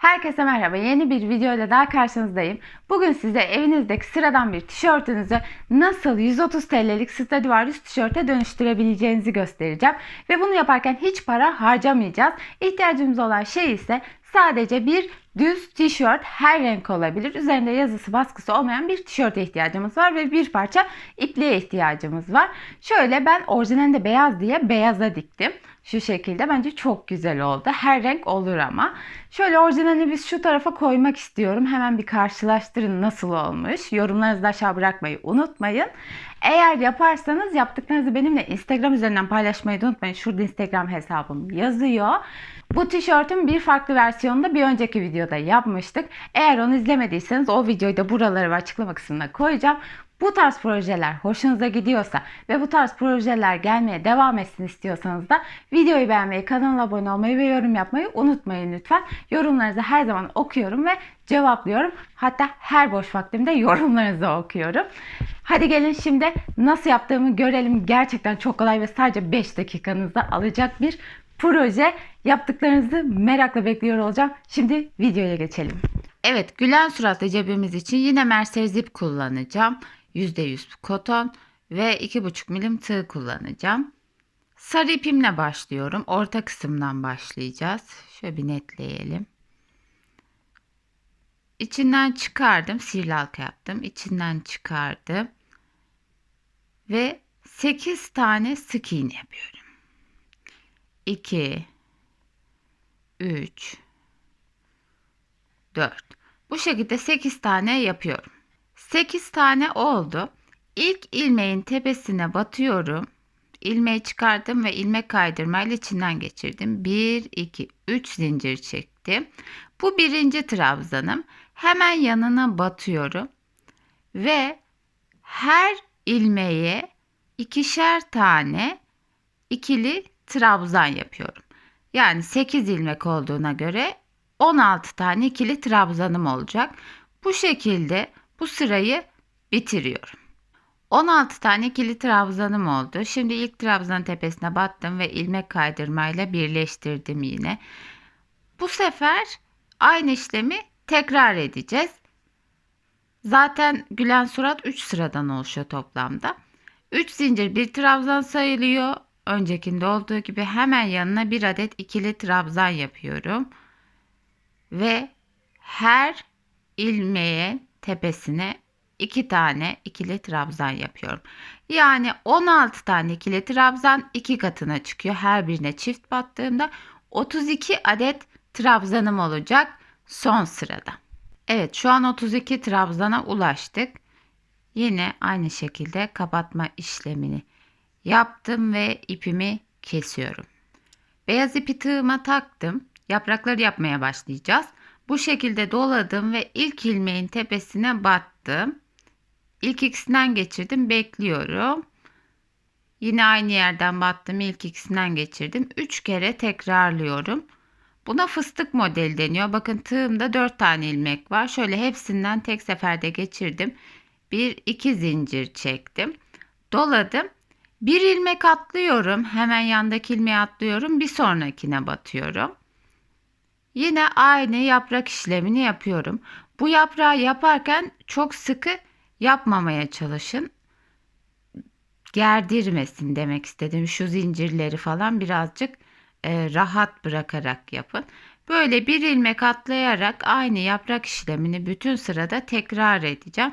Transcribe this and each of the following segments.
Herkese merhaba. Yeni bir video ile daha karşınızdayım. Bugün size evinizdeki sıradan bir tişörtünüzü nasıl 130 TL'lik Stradivarius tişörte dönüştürebileceğinizi göstereceğim. Ve bunu yaparken hiç para harcamayacağız. İhtiyacımız olan şey ise sadece bir düz tişört her renk olabilir. Üzerinde yazısı baskısı olmayan bir tişörte ihtiyacımız var ve bir parça ipliğe ihtiyacımız var. Şöyle ben orijinalinde beyaz diye beyaza diktim. Şu şekilde bence çok güzel oldu. Her renk olur ama. Şöyle orijinalini biz şu tarafa koymak istiyorum. Hemen bir karşılaştırın nasıl olmuş. Yorumlarınızı aşağı bırakmayı unutmayın. Eğer yaparsanız yaptıklarınızı benimle Instagram üzerinden paylaşmayı da unutmayın. Şurada Instagram hesabım yazıyor. Bu tişörtün bir farklı versiyonunu bir önceki videoda yapmıştık. Eğer onu izlemediyseniz o videoyu da buraları ve açıklama kısmına koyacağım. Bu tarz projeler hoşunuza gidiyorsa ve bu tarz projeler gelmeye devam etsin istiyorsanız da videoyu beğenmeyi, kanala abone olmayı ve yorum yapmayı unutmayın lütfen. Yorumlarınızı her zaman okuyorum ve cevaplıyorum. Hatta her boş vaktimde yorumlarınızı okuyorum. Hadi gelin şimdi nasıl yaptığımı görelim. Gerçekten çok kolay ve sadece 5 dakikanızda alacak bir proje. Yaptıklarınızı merakla bekliyor olacağım. Şimdi videoya geçelim. Evet, gülen suratlı cebimiz için yine Mercedes ip kullanacağım. %100 koton ve 2,5 milim tığ kullanacağım. Sarı ipimle başlıyorum. Orta kısımdan başlayacağız. Şöyle bir netleyelim. İçinden çıkardım. Sihirli halka yaptım. İçinden çıkardım. Ve 8 tane sık iğne yapıyorum. 2 3 4 Bu şekilde 8 tane yapıyorum. 8 tane oldu. İlk ilmeğin tepesine batıyorum. İlmeği çıkardım ve ilmek kaydırmayla içinden geçirdim. 1, 2, 3 zincir çektim. Bu birinci trabzanım. Hemen yanına batıyorum. Ve her ilmeğe ikişer tane ikili trabzan yapıyorum. Yani 8 ilmek olduğuna göre 16 tane ikili trabzanım olacak. Bu şekilde bu sırayı bitiriyorum. 16 tane ikili trabzanım oldu. Şimdi ilk trabzanın tepesine battım ve ilmek kaydırmayla birleştirdim yine. Bu sefer aynı işlemi tekrar edeceğiz. Zaten gülen surat 3 sıradan oluşuyor toplamda. 3 zincir bir trabzan sayılıyor. Öncekinde olduğu gibi hemen yanına bir adet ikili trabzan yapıyorum. Ve her ilmeğe tepesine 2 tane ikili trabzan yapıyorum. Yani 16 tane ikili trabzan 2 katına çıkıyor. Her birine çift battığımda 32 adet trabzanım olacak son sırada. Evet şu an 32 trabzana ulaştık. Yine aynı şekilde kapatma işlemini yaptım ve ipimi kesiyorum. Beyaz ipi tığıma taktım. Yaprakları yapmaya başlayacağız. Bu şekilde doladım ve ilk ilmeğin tepesine battım. İlk ikisinden geçirdim. Bekliyorum. Yine aynı yerden battım. İlk ikisinden geçirdim. 3 kere tekrarlıyorum. Buna fıstık modeli deniyor. Bakın tığımda 4 tane ilmek var. Şöyle hepsinden tek seferde geçirdim. 1 2 zincir çektim. Doladım. Bir ilmek atlıyorum. Hemen yandaki ilmeği atlıyorum. Bir sonrakine batıyorum. Yine aynı yaprak işlemini yapıyorum. Bu yaprağı yaparken çok sıkı yapmamaya çalışın. Gerdirmesin demek istedim. Şu zincirleri falan birazcık e, rahat bırakarak yapın. Böyle bir ilmek atlayarak aynı yaprak işlemini bütün sırada tekrar edeceğim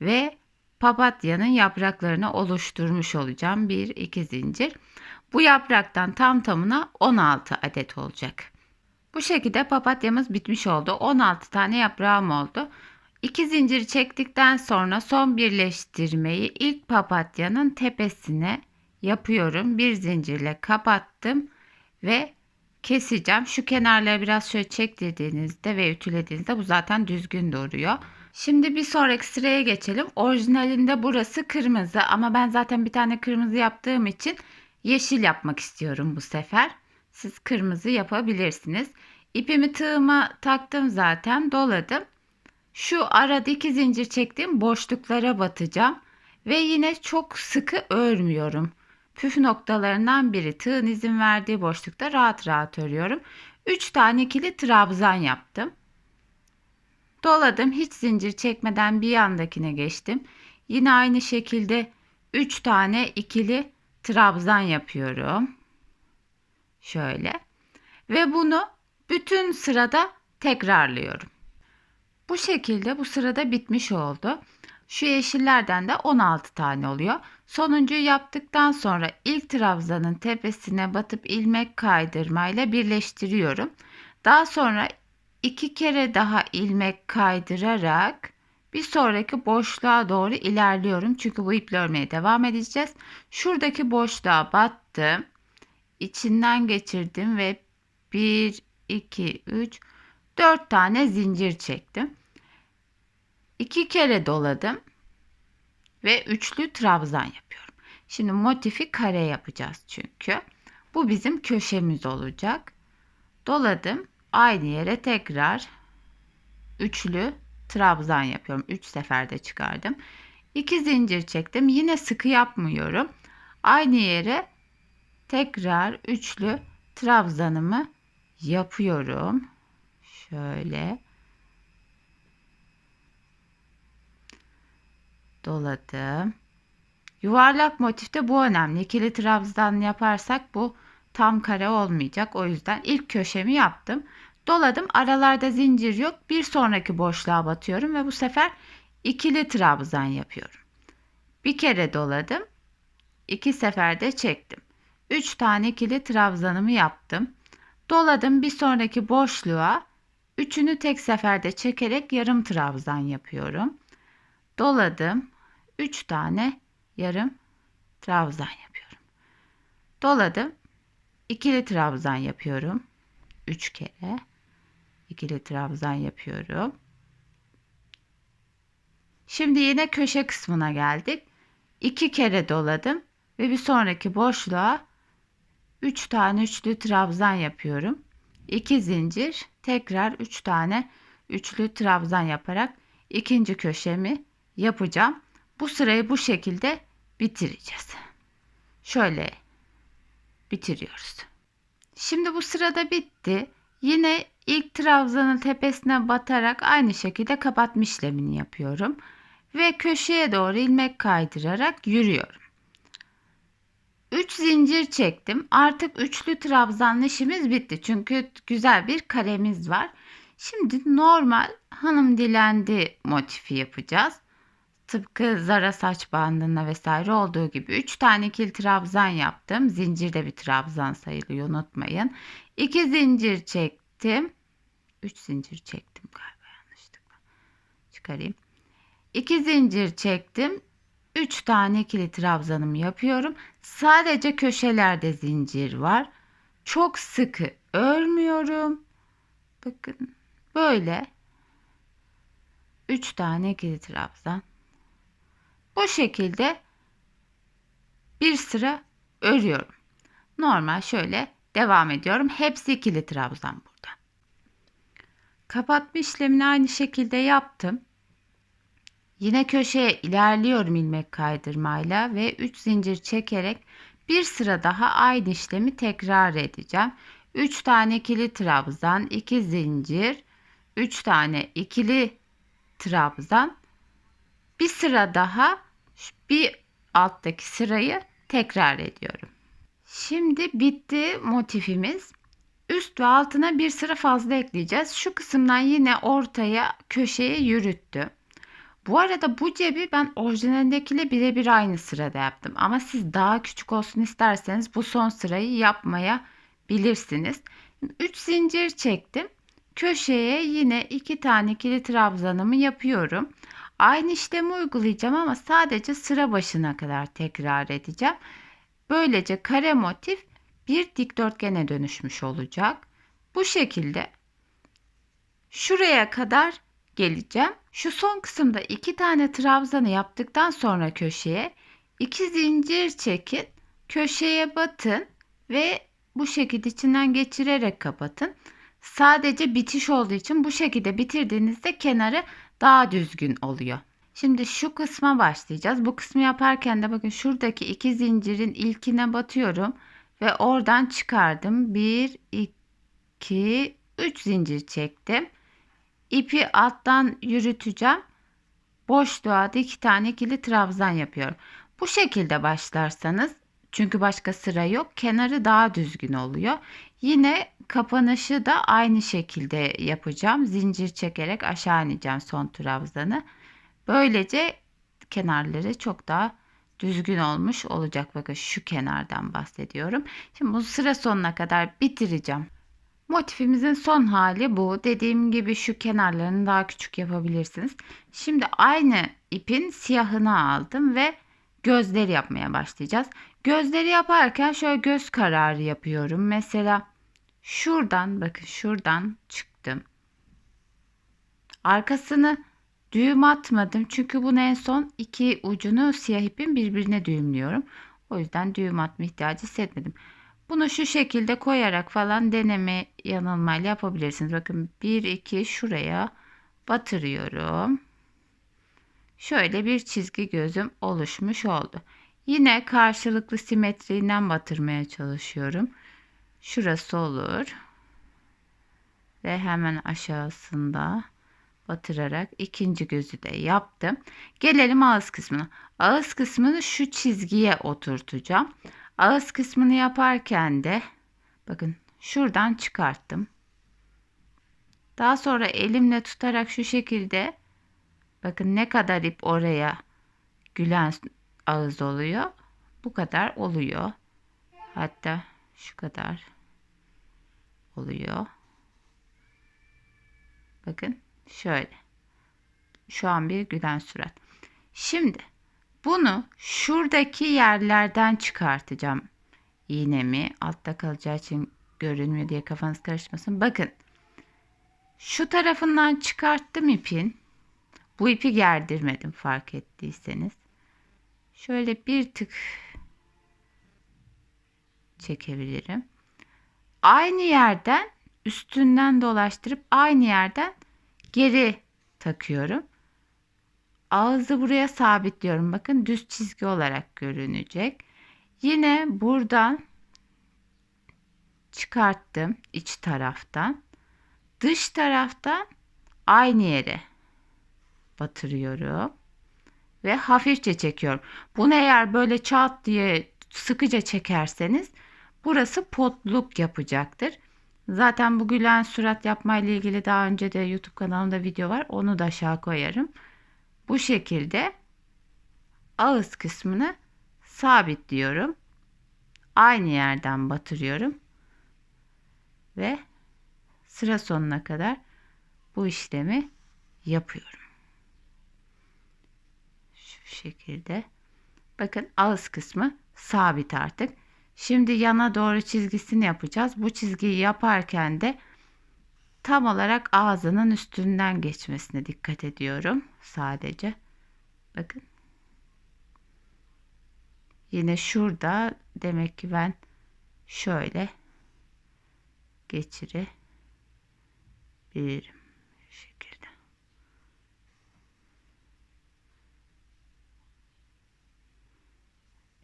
ve papatyanın yapraklarını oluşturmuş olacağım. 1 2 zincir. Bu yapraktan tam tamına 16 adet olacak. Bu şekilde papatyamız bitmiş oldu. 16 tane yaprağım oldu. 2 zincir çektikten sonra son birleştirmeyi ilk papatyanın tepesine yapıyorum. Bir zincirle kapattım ve keseceğim. Şu kenarları biraz şöyle çektirdiğinizde ve ütülediğinizde bu zaten düzgün duruyor. Şimdi bir sonraki sıraya geçelim. Orijinalinde burası kırmızı ama ben zaten bir tane kırmızı yaptığım için yeşil yapmak istiyorum bu sefer. Siz kırmızı yapabilirsiniz. İpimi tığıma taktım zaten doladım. Şu arada iki zincir çektiğim boşluklara batacağım. Ve yine çok sıkı örmüyorum. Püf noktalarından biri tığın izin verdiği boşlukta rahat rahat örüyorum. 3 tane ikili trabzan yaptım. Doladım. Hiç zincir çekmeden bir yandakine geçtim. Yine aynı şekilde 3 tane ikili trabzan yapıyorum. Şöyle. Ve bunu bütün sırada tekrarlıyorum. Bu şekilde bu sırada bitmiş oldu. Şu yeşillerden de 16 tane oluyor. Sonuncuyu yaptıktan sonra ilk trabzanın tepesine batıp ilmek kaydırmayla birleştiriyorum. Daha sonra iki kere daha ilmek kaydırarak bir sonraki boşluğa doğru ilerliyorum. Çünkü bu iple örmeye devam edeceğiz. Şuradaki boşluğa battım. İçinden geçirdim ve 1, 2, 3, 4 tane zincir çektim. 2 kere doladım ve üçlü trabzan yapıyorum. Şimdi motifi kare yapacağız çünkü. Bu bizim köşemiz olacak. Doladım. Aynı yere tekrar üçlü trabzan yapıyorum. 3 seferde çıkardım. 2 zincir çektim. Yine sıkı yapmıyorum. Aynı yere tekrar üçlü trabzanımı yapıyorum. Şöyle doladım. Yuvarlak motifte bu önemli. İkili trabzan yaparsak bu tam kare olmayacak. O yüzden ilk köşemi yaptım. Doladım. Aralarda zincir yok. Bir sonraki boşluğa batıyorum ve bu sefer ikili trabzan yapıyorum. Bir kere doladım. İki seferde çektim. Üç tane ikili trabzanımı yaptım. Doladım bir sonraki boşluğa üçünü tek seferde çekerek yarım trabzan yapıyorum. Doladım. Üç tane yarım trabzan yapıyorum. Doladım. ikili trabzan yapıyorum. Üç kere ikili trabzan yapıyorum. Şimdi yine köşe kısmına geldik. İki kere doladım ve bir sonraki boşluğa 3 tane üçlü trabzan yapıyorum. 2 zincir tekrar 3 tane üçlü trabzan yaparak ikinci köşemi yapacağım. Bu sırayı bu şekilde bitireceğiz. Şöyle bitiriyoruz. Şimdi bu sırada bitti. Yine ilk trabzanın tepesine batarak aynı şekilde kapatma işlemini yapıyorum. Ve köşeye doğru ilmek kaydırarak yürüyorum. 3 zincir çektim. Artık üçlü trabzanlı işimiz bitti. Çünkü güzel bir karemiz var. Şimdi normal hanım dilendi motifi yapacağız. Tıpkı zara saç bandında vesaire olduğu gibi 3 tane kil trabzan yaptım. Zincirde bir trabzan sayılıyor unutmayın. 2 zincir çektim. 3 zincir çektim galiba yanlışlıkla. Çıkarayım. 2 zincir çektim. 3 tane ikili trabzanımı yapıyorum. Sadece köşelerde zincir var. Çok sıkı örmüyorum. Bakın böyle 3 tane ikili trabzan. Bu şekilde bir sıra örüyorum. Normal şöyle devam ediyorum. Hepsi ikili trabzan burada. Kapatma işlemini aynı şekilde yaptım. Yine köşeye ilerliyorum ilmek kaydırmayla ve 3 zincir çekerek bir sıra daha aynı işlemi tekrar edeceğim. 3 tane ikili trabzan, 2 zincir, 3 tane ikili trabzan. Bir sıra daha bir alttaki sırayı tekrar ediyorum. Şimdi bitti motifimiz. Üst ve altına bir sıra fazla ekleyeceğiz. Şu kısımdan yine ortaya köşeye yürüttüm. Bu arada bu cebi ben orijinalindekiyle birebir aynı sırada yaptım. Ama siz daha küçük olsun isterseniz bu son sırayı yapmaya bilirsiniz. 3 zincir çektim. Köşeye yine 2 tane ikili trabzanımı yapıyorum. Aynı işlemi uygulayacağım ama sadece sıra başına kadar tekrar edeceğim. Böylece kare motif bir dikdörtgene dönüşmüş olacak. Bu şekilde şuraya kadar geleceğim. Şu son kısımda iki tane trabzanı yaptıktan sonra köşeye iki zincir çekin. Köşeye batın ve bu şekilde içinden geçirerek kapatın. Sadece bitiş olduğu için bu şekilde bitirdiğinizde kenarı daha düzgün oluyor. Şimdi şu kısma başlayacağız. Bu kısmı yaparken de bakın şuradaki iki zincirin ilkine batıyorum ve oradan çıkardım. 1 2 3 zincir çektim. İpi alttan yürüteceğim. Boşluğa da iki tane ikili trabzan yapıyorum. Bu şekilde başlarsanız çünkü başka sıra yok. Kenarı daha düzgün oluyor. Yine kapanışı da aynı şekilde yapacağım. Zincir çekerek aşağı ineceğim son trabzanı. Böylece kenarları çok daha düzgün olmuş olacak. Bakın şu kenardan bahsediyorum. Şimdi bu sıra sonuna kadar bitireceğim. Motifimizin son hali bu. Dediğim gibi şu kenarlarını daha küçük yapabilirsiniz. Şimdi aynı ipin siyahını aldım ve gözleri yapmaya başlayacağız. Gözleri yaparken şöyle göz kararı yapıyorum. Mesela şuradan bakın şuradan çıktım. Arkasını düğüm atmadım. Çünkü bunu en son iki ucunu siyah ipin birbirine düğümlüyorum. O yüzden düğüm atma ihtiyacı hissetmedim. Bunu şu şekilde koyarak falan deneme yanılmayla yapabilirsiniz. Bakın 1 2 şuraya batırıyorum. Şöyle bir çizgi gözüm oluşmuş oldu. Yine karşılıklı simetriğinden batırmaya çalışıyorum. Şurası olur. Ve hemen aşağısında batırarak ikinci gözü de yaptım. Gelelim ağız kısmına. Ağız kısmını şu çizgiye oturtacağım. Ağız kısmını yaparken de bakın şuradan çıkarttım. Daha sonra elimle tutarak şu şekilde bakın ne kadar ip oraya gülen ağız oluyor. Bu kadar oluyor. Hatta şu kadar oluyor. Bakın şöyle. Şu an bir gülen surat. Şimdi bunu şuradaki yerlerden çıkartacağım. İğnemi altta kalacağı için görünmüyor diye kafanız karışmasın. Bakın. Şu tarafından çıkarttım ipin. Bu ipi gerdirmedim fark ettiyseniz. Şöyle bir tık çekebilirim. Aynı yerden üstünden dolaştırıp aynı yerden geri takıyorum. Ağzı buraya sabitliyorum. Bakın düz çizgi olarak görünecek. Yine buradan çıkarttım iç taraftan. Dış taraftan aynı yere batırıyorum ve hafifçe çekiyorum. Bunu eğer böyle çat diye sıkıca çekerseniz burası potluk yapacaktır. Zaten bu gülen surat yapma ile ilgili daha önce de YouTube kanalımda video var. Onu da aşağı koyarım. Bu şekilde ağız kısmını sabitliyorum. Aynı yerden batırıyorum. Ve sıra sonuna kadar bu işlemi yapıyorum. Şu şekilde. Bakın ağız kısmı sabit artık. Şimdi yana doğru çizgisini yapacağız. Bu çizgiyi yaparken de tam olarak ağzının üstünden geçmesine dikkat ediyorum sadece. Bakın. Yine şurada demek ki ben şöyle geçirebilirim. Şu şekilde.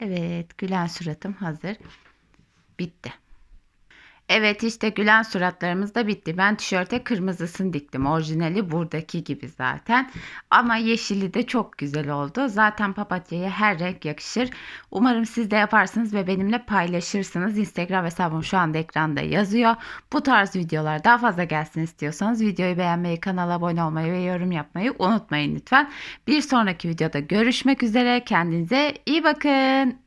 Evet, gülen suratım hazır. Bitti. Evet işte gülen suratlarımız da bitti. Ben tişörte kırmızısını diktim. Orijinali buradaki gibi zaten. Ama yeşili de çok güzel oldu. Zaten papatyaya her renk yakışır. Umarım siz de yaparsınız ve benimle paylaşırsınız. Instagram hesabım şu anda ekranda yazıyor. Bu tarz videolar daha fazla gelsin istiyorsanız videoyu beğenmeyi, kanala abone olmayı ve yorum yapmayı unutmayın lütfen. Bir sonraki videoda görüşmek üzere. Kendinize iyi bakın.